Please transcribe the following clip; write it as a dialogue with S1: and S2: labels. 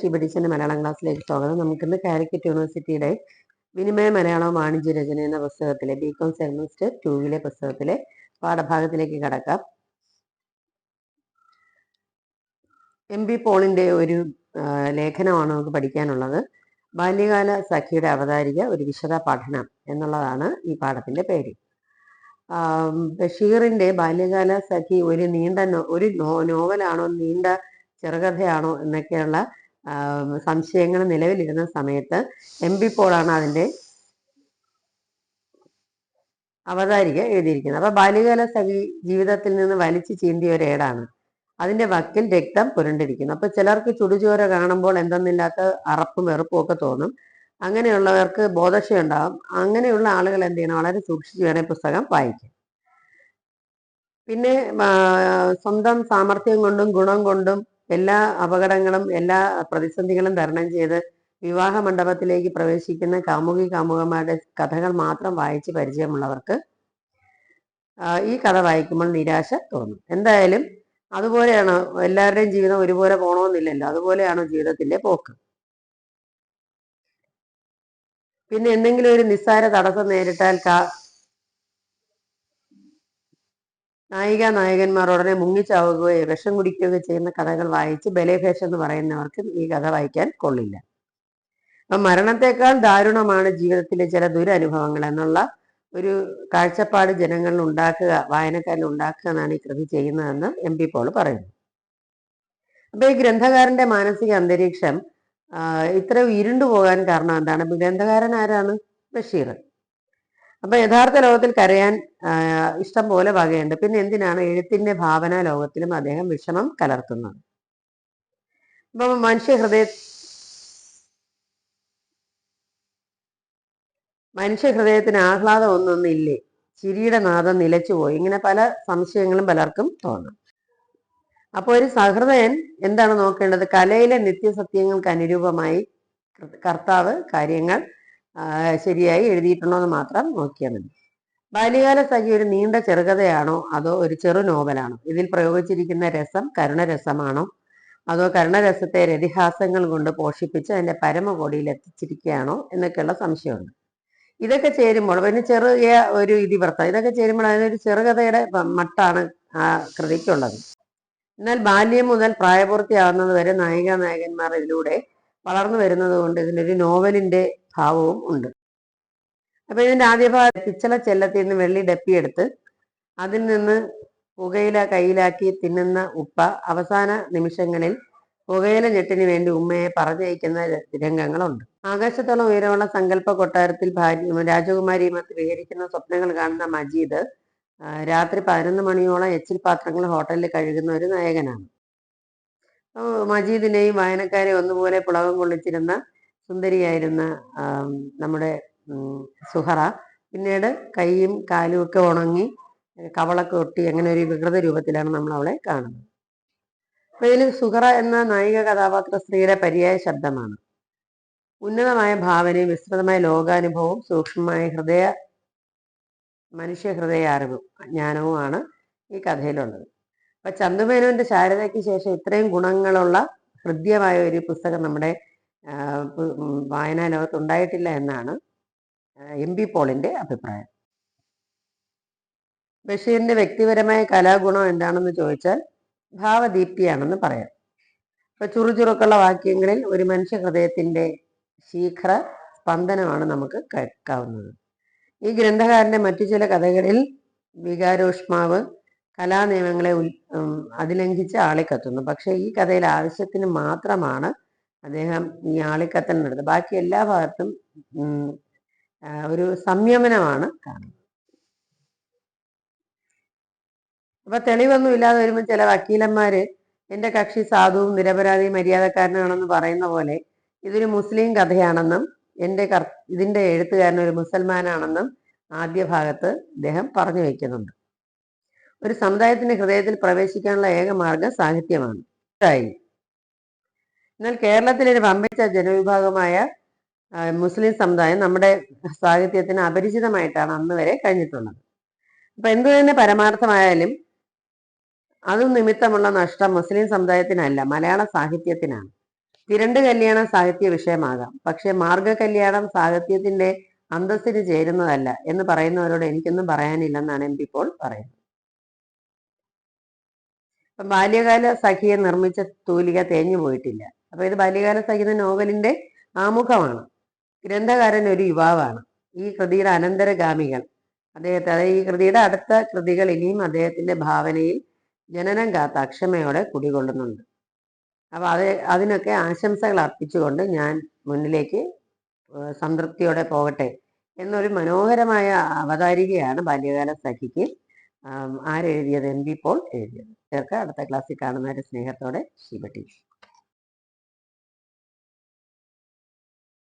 S1: ഷിബഡിച്ചന്റെ മലയാളം ക്ലാസ്സിലേക്ക് സ്വാഗതം. നമുക്കിന്ന് കാലിക്കറ്റ് യൂണിവേഴ്സിറ്റിയുടെ വിനിമയ മലയാളം വാണിജ്യ രചന എന്ന പുസ്തകത്തിലെ ബികോം സെമിസ്റ്റർ ടൂവിലെ പുസ്തകത്തിലെ പാഠഭാഗത്തിലേക്ക് കടക്കാം. എം ബി പോളിന്റെ ഒരു ലേഖനമാണ് നമുക്ക് പഠിക്കാനുള്ളത്. ബാല്യകാല സഖിയുടെ അവതാരിക ഒരു വിശദ പഠനം എന്നുള്ളതാണ് ഈ പാഠത്തിന്റെ പേര്. ബഷീറിന്റെ ബാല്യകാല സഖി ഒരു നീണ്ട ഒരു നോവലാണോ നീണ്ട ചെറുകഥയാണോ എന്നൊക്കെയുള്ള സംശയങ്ങൾ നിലവിലിരുന്ന സമയത്ത് എം പി പോളാണ് അതിന്റെ അവതാരിക എഴുതിയിരിക്കുന്നത്. അപ്പൊ ബാല്യകാല സഖി ജീവിതത്തിൽ നിന്ന് വലിച്ചു ചീന്തിയ ഒരു ഏടാണ്. അതിന്റെ വക്കിൽ രക്തം പുരണ്ടിരിക്കുന്നു. അപ്പൊ ചിലർക്ക് ചുടുചോര കാണുമ്പോൾ എന്തെന്നില്ലാത്ത അറപ്പും വെറുപ്പും ഒക്കെ തോന്നും. അങ്ങനെയുള്ളവർക്ക് ബോധക്ഷയുണ്ടാവും അങ്ങനെയുള്ള ആളുകൾ എന്ത് ചെയ്യണം? വളരെ സൂക്ഷിച്ചു വേണേൽ പുസ്തകം വായിക്കും. പിന്നെ സ്വന്തം സാമർഥ്യം കൊണ്ടും ഗുണം കൊണ്ടും എല്ലാ അപകടങ്ങളും എല്ലാ പ്രതിസന്ധികളും തരണം ചെയ്ത് വിവാഹ മണ്ഡപത്തിലേക്ക് പ്രവേശിക്കുന്ന കാമുകി കാമുകന്മാരുടെ കഥകൾ മാത്രം വായിച്ച് പരിചയമുള്ളവർക്ക് ഈ കഥ വായിക്കുമ്പോൾ നിരാശ തോന്നും. എന്തായാലും അതുപോലെയാണ് എല്ലാവരുടെയും ജീവിതം ഒരുപോലെ പോണമെന്നില്ലല്ലോ അതുപോലെയാണ് ജീവിതത്തിന്റെ പോക്ക്. പിന്നെ എന്തെങ്കിലും ഒരു നിസ്സാര തടസ്സം നേരിട്ടാൽ കാ നായിക നായകന്മാർ ഉടനെ മുങ്ങിച്ചാവുകയോ വിഷം കുടിക്കുകയോ ചെയ്യുന്ന കഥകൾ വായിച്ച് ബലേഭേഷ് എന്ന് പറയുന്നവർക്ക് ഈ കഥ വായിക്കാൻ കൊള്ളില്ല. അപ്പൊ മരണത്തെക്കാൾ ദാരുണമാണ് ജീവിതത്തിലെ ചില ദുരനുഭവങ്ങൾ എന്നുള്ള ഒരു കാഴ്ചപ്പാട് ജനങ്ങളിൽ ഉണ്ടാക്കുക വായനക്കാരിൽ ഉണ്ടാക്കുക എന്നാണ് ഈ കൃതി ചെയ്യുന്നതെന്ന് എം പി പോൾ പറയുന്നു. അപ്പൊ ഈ ഗ്രന്ഥകാരന്റെ മാനസിക അന്തരീക്ഷം ഇത്ര ഇരുണ്ടു പോകാൻ കാരണം എന്താണ്? ഗ്രന്ഥകാരൻ ആരാണ്? ബഷീർ. അപ്പൊ യഥാർത്ഥ ലോകത്തിൽ കരയാൻ ഇഷ്ടം പോലെ വകയുണ്ട്. പിന്നെ എന്തിനാണ് എഴുത്തിന്റെ ഭാവന ലോകത്തിലും അദ്ദേഹം വിഷമം കലർത്തുന്നത്? അപ്പൊ മനുഷ്യ ഹൃദയ മനുഷ്യ ഹൃദയത്തിന് ആഹ്ലാദം ഒന്നൊന്നും ഇല്ലേ ചിരിയുടെ നാദം നിലച്ചുപോയി ഇങ്ങനെ പല സംശയങ്ങളും പലർക്കും തോന്നാം. അപ്പോൾ ഒരു സഹൃദയൻ എന്താണ് നോക്കേണ്ടത്? കലയിലെ നിത്യസത്യങ്ങൾക്ക് അനുരൂപമായി കർത്താവ് കാര്യങ്ങൾ ശരിയായി എഴുതിയിട്ടുണ്ടോ എന്ന് മാത്രം നോക്കിയാൽ മതി. ബാല്യകാല സഖി ഒരു നീണ്ട ചെറുകഥയാണോ? അതോ ഒരു ചെറു നോവലാണോ? ഇതിൽ പ്രയോഗിച്ചിരിക്കുന്ന രസം കരുണരസമാണോ? അതോ കരുണരസത്തെ രതിഹാസങ്ങൾ കൊണ്ട് പോഷിപ്പിച്ച് അതിന്റെ പരമകോടിയിൽ എത്തിച്ചിരിക്കുകയാണോ? എന്നൊക്കെയുള്ള സംശയമുണ്ട്. ഇതൊക്കെ ചേരുമ്പോൾ പിന്നെ ചെറിയ ഒരു ഇതിവൃത്തം ഇതൊക്കെ ചേരുമ്പോൾ അതിനൊരു ചെറുകഥയുടെ മട്ടാണ് ആ കൃതിക്കുള്ളത്. എന്നാൽ ബാല്യം മുതൽ പ്രായപൂർത്തിയാവുന്നത് വരെ നായിക നായകന്മാർ ഇതിലൂടെ വളർന്നു വരുന്നത് കൊണ്ട് ഒരു നോവലിന്റെ ഭാവവും ഉണ്ട്. അപ്പൊ ഇതിന്റെ ആദ്യ ഭാഗം പിച്ചള ചെല്ലത്തിൽ നിന്ന് വെള്ളി ഡപ്പിയെടുത്ത് അതിൽ നിന്ന് പുകയില കയ്യിലാക്കി തിന്നുന്ന ഉപ്പ അവസാന നിമിഷങ്ങളിൽ പുകയില ഞെട്ടിന് വേണ്ടി ഉമ്മയെ പറഞ്ഞയക്കുന്ന രംഗങ്ങളുണ്ട്. ആകാശത്തോളം ഉയരമുള്ള സങ്കല്പ കൊട്ടാരത്തിൽ ഭാര്യ രാജകുമാരിയുമൊത്ത് വിഹരിക്കുന്ന സ്വപ്നങ്ങൾ കാണുന്ന മജീദ് രാത്രി പതിനൊന്ന് മണിയോളം എച്ചിൽ പാത്രങ്ങൾ ഹോട്ടലിൽ കഴുകുന്ന ഒരു നായകനാണ്. മജീദിനെയും വായനക്കാരെ ഒന്നുപോലെ പുളകം കൊള്ളിച്ചിരുന്ന സുന്ദരിയായിരുന്ന നമ്മുടെ സുഹറ. പിന്നീട് കൈയും കാലും ഒക്കെ ഉണങ്ങി കവളൊക്കെ ഒട്ടി അങ്ങനെ ഒരു വികൃത രൂപത്തിലാണ് നമ്മൾ അവളെ കാണുന്നത്. അപ്പൊ ഇതിൽ സുഹറ എന്ന നായിക കഥാപാത്ര സ്ത്രീയുടെ പര്യായ ശബ്ദമാണ്. ഉന്നതമായ ഭാവനയും വിസ്തൃതമായ ലോകാനുഭവവും സൂക്ഷ്മമായ ഹൃദയ മനുഷ്യ ഹൃദയ അറിവും ജ്ഞാനവുമാണ് ഈ കഥയിലുള്ളത്. അപ്പൊ ചന്തുമേനോന്റെ ശാരദയ്ക്ക് ശേഷം ഇത്രയും ഗുണങ്ങളുള്ള ഹൃദ്യമായ ഒരു പുസ്തകം നമ്മുടെ വായനാ ലോകത്ത് ഉണ്ടായിട്ടില്ല എന്നാണ് എം പി പോളിന്റെ അഭിപ്രായം. ബഷീറിന്റെ വ്യക്തിപരമായ കലാഗുണം എന്താണെന്ന് ചോദിച്ചാൽ ഭാവദീപ്തിയാണെന്ന് പറയാം. ഇപ്പൊ ചുറുചുറുക്കുള്ള വാക്യങ്ങളിൽ ഒരു മനുഷ്യ ഹൃദയത്തിന്റെ ശീഘ്ര സ്പന്ദനമാണ് നമുക്ക് കേൾക്കാവുന്നത്. ഈ ഗ്രന്ഥകാരന്റെ മറ്റു ചില കഥകളിൽ വികാരോഷ്മാവ് കലാനിയമങ്ങളെ ഉൽ അതിലംഘിച്ച് ആളിക്കത്തുന്നു പക്ഷെ ഈ കഥയിൽ ആവശ്യത്തിന് മാത്രമാണ് അദ്ദേഹം ഈ ആളിക്കത്തൽ നടത്തുന്നത്. ബാക്കി എല്ലാ ഭാഗത്തും ഒരു സംയമനമാണ് കാണുന്നത്. അപ്പൊ തെളിവൊന്നും ഇല്ലാതെ വരുമ്പോൾ ചില വക്കീലന്മാര് എന്റെ കക്ഷി സാധുവും നിരപരാധി മര്യാദക്കാരനാണെന്ന് പറയുന്ന പോലെ ഇതൊരു മുസ്ലിം കഥയാണെന്നും എന്റെ കർ ഇതിന്റെ എഴുത്തുകാരൻ ഒരു മുസൽമാനാണെന്നും ആദ്യ ഭാഗത്ത് അദ്ദേഹം പറഞ്ഞു വയ്ക്കുന്നുണ്ട് ഒരു സമുദായത്തിന്റെ ഹൃദയത്തിൽ പ്രവേശിക്കാനുള്ള ഏക മാർഗം സാഹിത്യമാണ്. എന്നാൽ കേരളത്തിലെ ഒരു വമ്പിച്ച ജനവിഭാഗമായ മുസ്ലിം സമുദായം നമ്മുടെ സാഹിത്യത്തിന് അപരിചിതമായിട്ടാണ് അന്ന് വരെ കഴിഞ്ഞിട്ടുള്ളത്. അപ്പൊ എന്തു തന്നെ പരമാർത്ഥമായാലും അത് നിമിത്തമുള്ള നഷ്ടം മുസ്ലിം സമുദായത്തിനല്ല മലയാള സാഹിത്യത്തിനാണ്. തിരണ്ട് കല്യാണം സാഹിത്യ വിഷയമാകാം. പക്ഷെ മാർഗ കല്യാണം സാഹിത്യത്തിന്റെ അന്തസ്സിന് ചേരുന്നതല്ല എന്ന് പറയുന്നവരോട് എനിക്കൊന്നും പറയാനില്ലെന്നാണ് എം പി പോൾ പറയുന്നത്. ബാല്യകാല സഖിയെ നിർമ്മിച്ച തൂലിക തേഞ്ഞു പോയിട്ടില്ല. അപ്പൊ ഇത് ബാല്യകാല സഖി എന്ന നോവലിന്റെ ആമുഖമാണ്. ഗ്രന്ഥകാരൻ ഒരു യുവാവാണ്. ഈ കൃതിയുടെ അനന്തരഗാമികൾ. അദ്ദേഹത്തെ അതായത് ഈ കൃതിയുടെ അടുത്ത കൃതികൾ ഇനിയും അദ്ദേഹത്തിന്റെ ഭാവനയിൽ ജനനം കാത്ത അക്ഷമയോടെ കുടികൊള്ളുന്നുണ്ട്. അപ്പൊ അത് അതിനൊക്കെ ആശംസകൾ അർപ്പിച്ചുകൊണ്ട് ഞാൻ മുന്നിലേക്ക് സംതൃപ്തിയോടെ പോകട്ടെ എന്നൊരു മനോഹരമായ അവതാരികയാണ് ബാല്യകാല സഖിക്ക് ആരെഴുതിയത് എം വി പോൾ എഴുതിയത്. ചേർക്കുക. അടുത്ത ക്ലാസ്സിൽ കാണുന്നവരെ സ്നേഹത്തോടെ ശിവ ടീച്ചർ